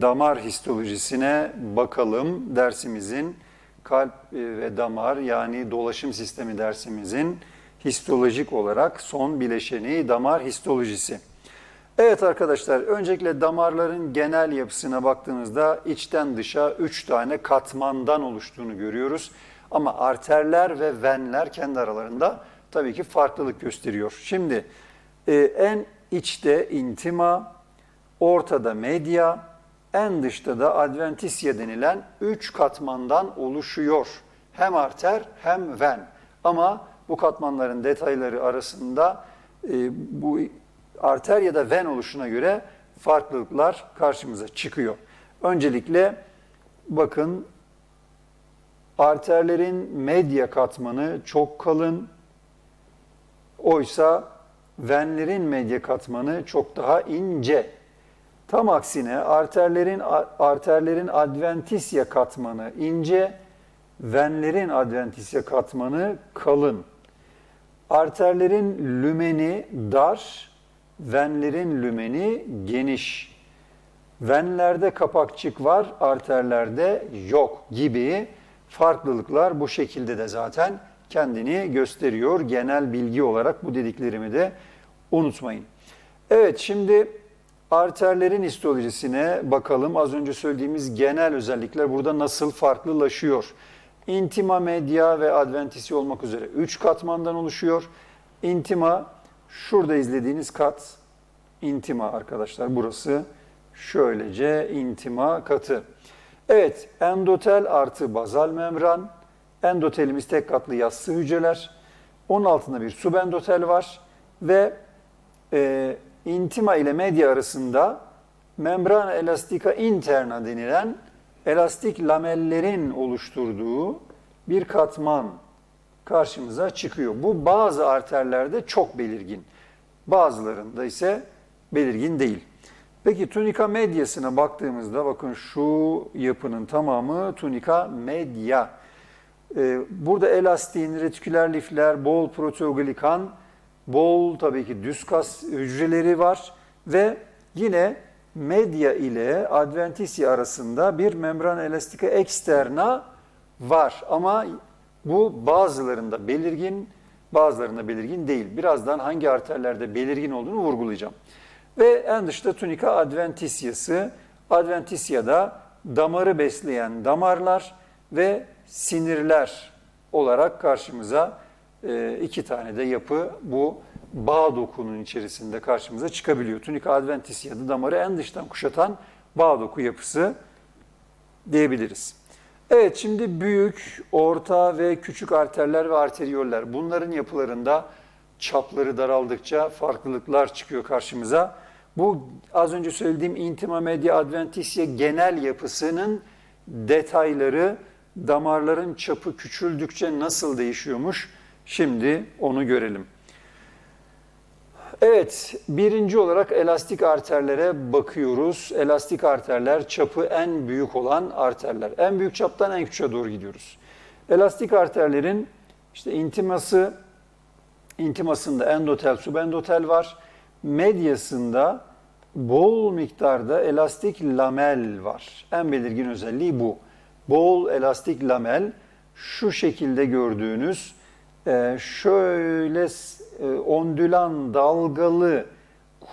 damar histolojisine bakalım dersimizin kalp e, ve damar yani dolaşım sistemi dersimizin histolojik olarak son bileşeni damar histolojisi. Evet arkadaşlar öncelikle damarların genel yapısına baktığımızda içten dışa 3 tane katmandan oluştuğunu görüyoruz. Ama arterler ve venler kendi aralarında tabii ki farklılık gösteriyor. Şimdi e, en içte intima, ortada medya, en dışta da adventisya denilen üç katmandan oluşuyor. Hem arter hem ven. Ama bu katmanların detayları arasında e, bu arter ya da ven oluşuna göre farklılıklar karşımıza çıkıyor. Öncelikle bakın arterlerin medya katmanı çok kalın. Oysa venlerin medya katmanı çok daha ince. Tam aksine arterlerin arterlerin adventisya katmanı ince, venlerin adventisya katmanı kalın. Arterlerin lümeni dar, venlerin lümeni geniş. Venlerde kapakçık var, arterlerde yok gibi farklılıklar bu şekilde de zaten kendini gösteriyor. Genel bilgi olarak bu dediklerimi de unutmayın. Evet şimdi arterlerin histolojisine bakalım. Az önce söylediğimiz genel özellikler burada nasıl farklılaşıyor? Intima, media ve adventisi olmak üzere 3 katmandan oluşuyor. Intima şurada izlediğiniz kat intima arkadaşlar burası şöylece intima katı. Evet endotel artı bazal membran. Endotelimiz tek katlı yassı hücreler. Onun altında bir subendotel var ve e, intima ile medya arasında membran elastica interna denilen elastik lamellerin oluşturduğu bir katman karşımıza çıkıyor. Bu bazı arterlerde çok belirgin. Bazılarında ise belirgin değil. Peki tunika medyasına baktığımızda bakın şu yapının tamamı tunika medya. Ee, burada elastin, retiküler lifler, bol proteoglikan, bol tabii ki düz kas hücreleri var ve yine medya ile adventisya arasında bir membran elastika eksterna var. Ama bu bazılarında belirgin, bazılarında belirgin değil. Birazdan hangi arterlerde belirgin olduğunu vurgulayacağım. Ve en dışta tunika adventisyası. Adventisyada damarı besleyen damarlar ve sinirler olarak karşımıza e, iki tane de yapı bu bağ dokunun içerisinde karşımıza çıkabiliyor. Tunika adventisyada damarı en dıştan kuşatan bağ doku yapısı diyebiliriz. Evet şimdi büyük, orta ve küçük arterler ve arteriyoller bunların yapılarında çapları daraldıkça farklılıklar çıkıyor karşımıza. Bu az önce söylediğim intima media adventisya genel yapısının detayları damarların çapı küçüldükçe nasıl değişiyormuş? Şimdi onu görelim. Evet, birinci olarak elastik arterlere bakıyoruz. Elastik arterler çapı en büyük olan arterler. En büyük çaptan en küçüğe doğru gidiyoruz. Elastik arterlerin işte intiması, intimasında endotel, subendotel var. Medyasında bol miktarda elastik lamel var. En belirgin özelliği bu. Bol elastik lamel şu şekilde gördüğünüz e, şöyle e, ondülan, dalgalı,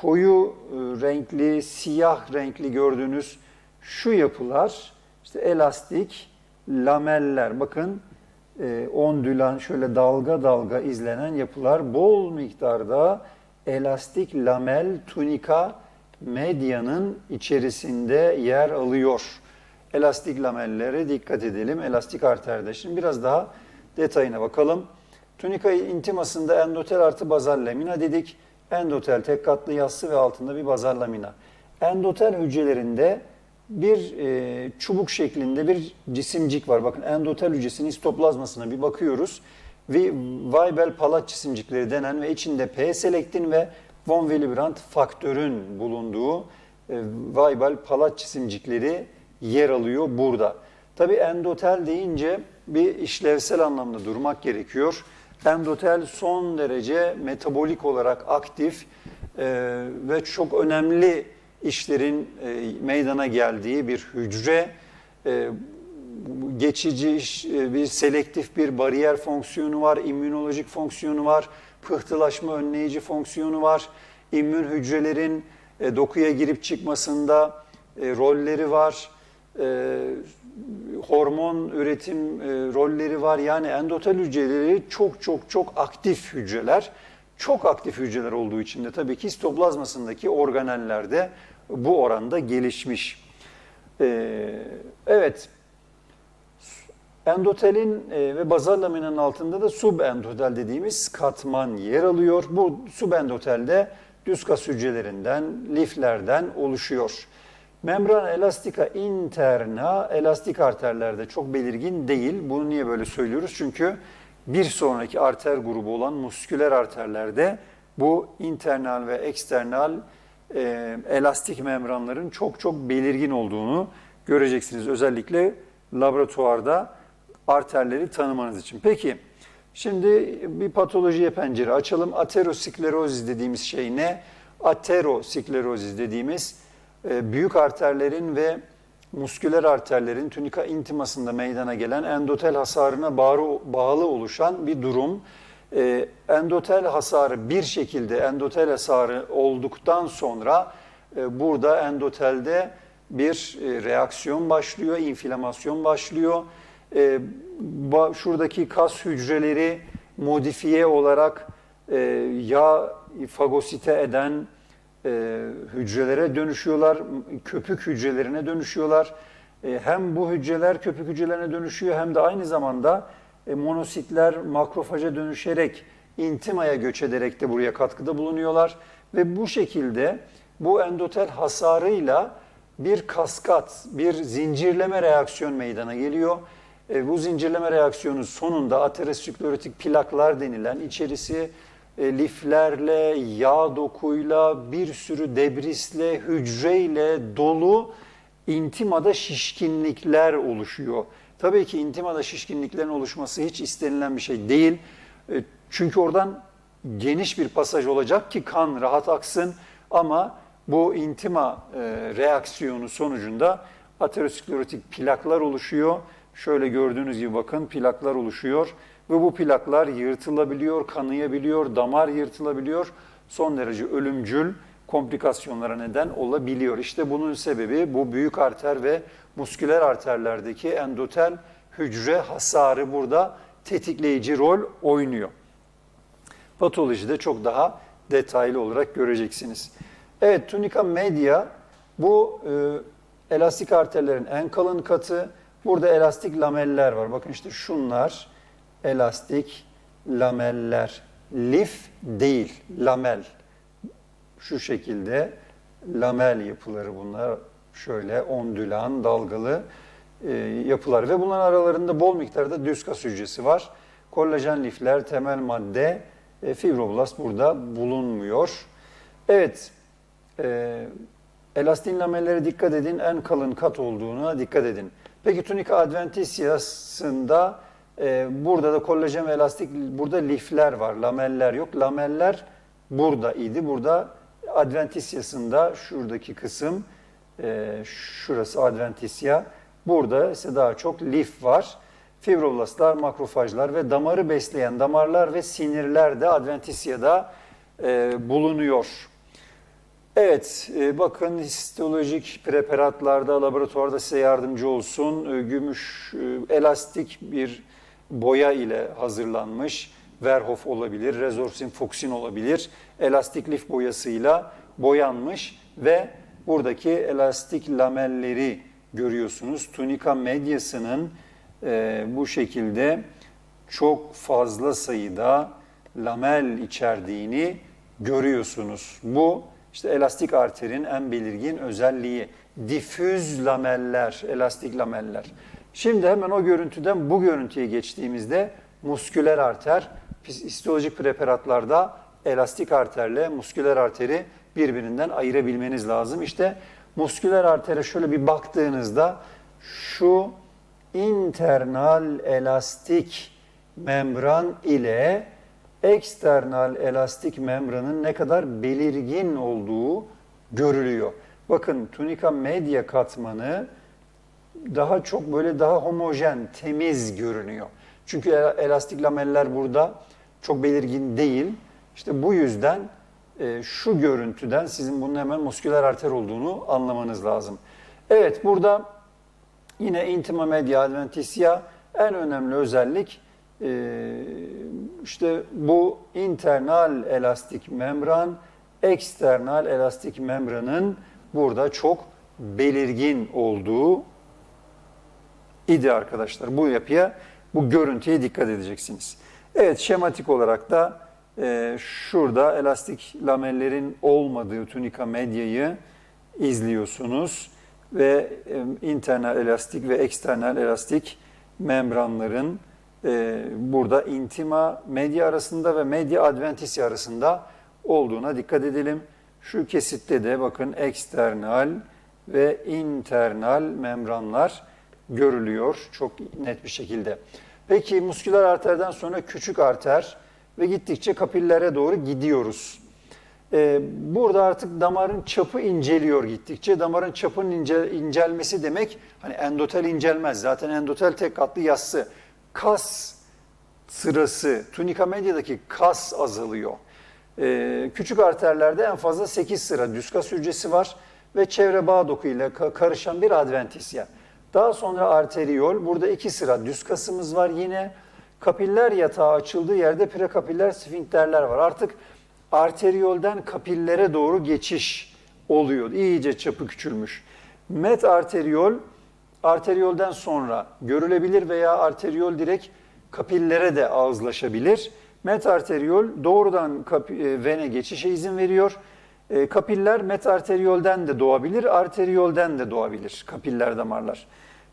koyu e, renkli, siyah renkli gördüğünüz şu yapılar işte elastik lameller. Bakın ondülan şöyle dalga dalga izlenen yapılar bol miktarda elastik lamel tunika medyanın içerisinde yer alıyor. Elastik lamellere dikkat edelim. Elastik arterde. Şimdi biraz daha detayına bakalım. Tunika intimasında endotel artı bazal lamina dedik. Endotel tek katlı yassı ve altında bir bazal lamina. Endotel hücrelerinde bir e, çubuk şeklinde bir cisimcik var. Bakın endotel hücresinin histoplazmasına bir bakıyoruz. Ve Weibel palat cisimcikleri denen ve içinde P-selektin ve von Willebrand faktörün bulunduğu e, Weibel palat cisimcikleri yer alıyor burada. Tabi endotel deyince bir işlevsel anlamda durmak gerekiyor. Endotel son derece metabolik olarak aktif e, ve çok önemli işlerin e, meydana geldiği bir hücre. E, geçici e, bir selektif bir bariyer fonksiyonu var, immünolojik fonksiyonu var, pıhtılaşma önleyici fonksiyonu var. İmmün hücrelerin e, dokuya girip çıkmasında e, rolleri var. E, hormon üretim e, rolleri var. Yani endotel hücreleri çok çok çok aktif hücreler. Çok aktif hücreler olduğu için de tabii ki sitoplazmasındaki organellerde bu oranda gelişmiş. E, evet, endotelin e, ve bazal laminin altında da subendotel dediğimiz katman yer alıyor. Bu subendotelde düz kas hücrelerinden, liflerden oluşuyor. Membran elastika interna elastik arterlerde çok belirgin değil. Bunu niye böyle söylüyoruz? Çünkü bir sonraki arter grubu olan musküler arterlerde bu internal ve eksternal e, elastik membranların çok çok belirgin olduğunu göreceksiniz. Özellikle laboratuvarda arterleri tanımanız için. Peki, şimdi bir patolojiye pencere açalım. Aterosklerozis dediğimiz şey ne? Aterosklerozis dediğimiz büyük arterlerin ve musküler arterlerin tünika intimasında meydana gelen endotel hasarına bağlı, bağlı oluşan bir durum. E, endotel hasarı bir şekilde endotel hasarı olduktan sonra e, burada endotelde bir reaksiyon başlıyor, inflamasyon başlıyor. Şuradaki kas hücreleri modifiye olarak yağ fagosite eden e, hücrelere dönüşüyorlar, köpük hücrelerine dönüşüyorlar. E, hem bu hücreler köpük hücrelerine dönüşüyor hem de aynı zamanda e, monositler makrofaja dönüşerek intimaya göç ederek de buraya katkıda bulunuyorlar. Ve bu şekilde bu endotel hasarıyla bir kaskat, bir zincirleme reaksiyon meydana geliyor. E, bu zincirleme reaksiyonu sonunda aterosklerotik plaklar denilen içerisi e, liflerle, yağ dokuyla, bir sürü debrisle, hücreyle dolu intimada şişkinlikler oluşuyor. Tabii ki intimada şişkinliklerin oluşması hiç istenilen bir şey değil. E, çünkü oradan geniş bir pasaj olacak ki kan rahat aksın ama bu intima e, reaksiyonu sonucunda aterosklerotik plaklar oluşuyor. Şöyle gördüğünüz gibi bakın plaklar oluşuyor ve bu plaklar yırtılabiliyor, kanayabiliyor, damar yırtılabiliyor. Son derece ölümcül komplikasyonlara neden olabiliyor. İşte bunun sebebi bu büyük arter ve musküler arterlerdeki endotel hücre hasarı burada tetikleyici rol oynuyor. Patolojide çok daha detaylı olarak göreceksiniz. Evet, tunika media bu e, elastik arterlerin en kalın katı. Burada elastik lameller var. Bakın işte şunlar elastik lameller. Lif değil, lamel. Şu şekilde lamel yapıları bunlar. Şöyle ondülan, dalgalı e, yapılar ve bunların aralarında bol miktarda düz kas hücresi var. Kollajen lifler, temel madde, e, fibroblast burada bulunmuyor. Evet, e, elastin lamellere dikkat edin, en kalın kat olduğuna dikkat edin. Peki tunika adventitiasında ee, burada da kollajen ve elastik, burada lifler var, lameller yok. Lameller burada idi. Burada adventisyasında şuradaki kısım, e, şurası adventisya. Burada ise daha çok lif var. Fibroblastlar, makrofajlar ve damarı besleyen damarlar ve sinirler de adventisyada e, bulunuyor. Evet, e, bakın histolojik preparatlarda laboratuvarda size yardımcı olsun. Gümüş, elastik bir boya ile hazırlanmış Verhof olabilir, Resorsin Foxin olabilir. Elastik lif boyasıyla boyanmış ve buradaki elastik lamelleri görüyorsunuz. Tunika medyasının e, bu şekilde çok fazla sayıda lamel içerdiğini görüyorsunuz. Bu işte elastik arterin en belirgin özelliği. Difüz lameller, elastik lameller. Şimdi hemen o görüntüden bu görüntüye geçtiğimizde musküler arter, histolojik preparatlarda elastik arterle musküler arteri birbirinden ayırabilmeniz lazım. İşte musküler artere şöyle bir baktığınızda şu internal elastik membran ile eksternal elastik membranın ne kadar belirgin olduğu görülüyor. Bakın tunika media katmanı daha çok böyle daha homojen, temiz görünüyor. Çünkü el- elastik lameller burada çok belirgin değil. İşte bu yüzden e, şu görüntüden sizin bunun hemen musküler arter olduğunu anlamanız lazım. Evet burada yine intima media adventitia en önemli özellik e, işte bu internal elastik membran, eksternal elastik membranın burada çok belirgin olduğu idi arkadaşlar. Bu yapıya, bu görüntüye dikkat edeceksiniz. Evet, şematik olarak da e, şurada elastik lamellerin olmadığı tunika medyayı izliyorsunuz ve e, internal elastik ve eksternal elastik membranların e, burada intima medya arasında ve medya adventisi arasında olduğuna dikkat edelim. Şu kesitte de bakın eksternal ve internal membranlar görülüyor çok net bir şekilde. Peki musküler arterden sonra küçük arter ve gittikçe kapillere doğru gidiyoruz. Ee, burada artık damarın çapı inceliyor gittikçe. Damarın çapının ince, incelmesi demek hani endotel incelmez. Zaten endotel tek katlı yassı. Kas sırası, tunika medyadaki kas azalıyor. Ee, küçük arterlerde en fazla 8 sıra düz kas hücresi var ve çevre bağ dokuyla ka- karışan bir adventisya. Daha sonra arteriyol, burada iki sıra düz kasımız var yine. Kapiller yatağı açıldığı yerde prekapiller sfinkterler var. Artık arteriyolden kapillere doğru geçiş oluyor. İyice çapı küçülmüş. Met arteriyol, arteriyolden sonra görülebilir veya arteriyol direkt kapillere de ağızlaşabilir. Metarteriyol doğrudan e, vene geçişe izin veriyor. E, kapiller metarteriyolden de doğabilir, arteriyolden de doğabilir kapiller damarlar.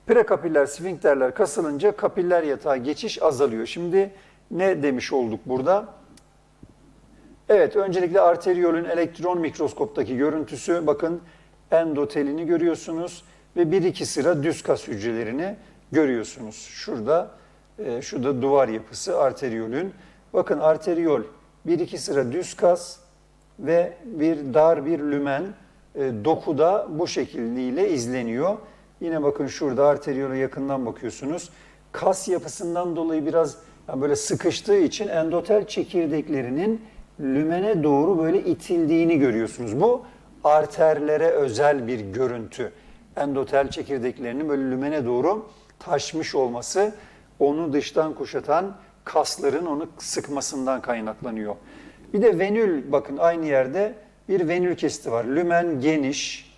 Prekapiller, sfinkterler kasılınca kapiller yatağa geçiş azalıyor. Şimdi ne demiş olduk burada? Evet, öncelikle arteriyolün elektron mikroskoptaki görüntüsü. Bakın endotelini görüyorsunuz ve bir iki sıra düz kas hücrelerini görüyorsunuz. Şurada, e, şurada duvar yapısı arteriyolün. Bakın arteriyol bir iki sıra düz kas ve bir dar bir lümen e, dokuda bu şekliyle izleniyor. Yine bakın şurada arteriyola yakından bakıyorsunuz. Kas yapısından dolayı biraz yani böyle sıkıştığı için endotel çekirdeklerinin lümene doğru böyle itildiğini görüyorsunuz. Bu arterlere özel bir görüntü. Endotel çekirdeklerinin böyle lümene doğru taşmış olması onu dıştan kuşatan kasların onu sıkmasından kaynaklanıyor. Bir de venül bakın aynı yerde bir venül kesiti var. Lümen geniş,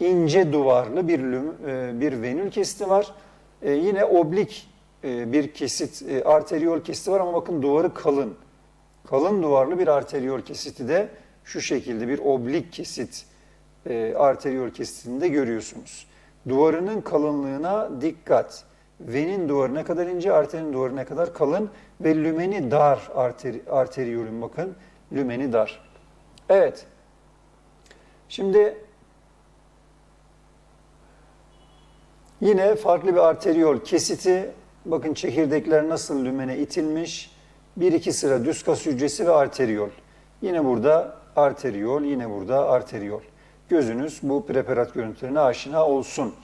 ince duvarlı bir lüm, e, bir venül kesiti var. E, yine oblik e, bir kesit, e, arteriyol kesiti var ama bakın duvarı kalın. Kalın duvarlı bir arteriyol kesiti de şu şekilde bir oblik kesit e, arteriyol kesitini de görüyorsunuz. Duvarının kalınlığına dikkat. Venin duvarı ne kadar ince, arterin duvarı ne kadar kalın ve lümeni dar arteri, arteriyolün bakın lümeni dar. Evet. Şimdi yine farklı bir arteriyol kesiti. Bakın çekirdekler nasıl lümene itilmiş. Bir iki sıra düz kas hücresi ve arteriyol. Yine burada arteriyol, yine burada arteriyol. Gözünüz bu preparat görüntülerine aşina olsun.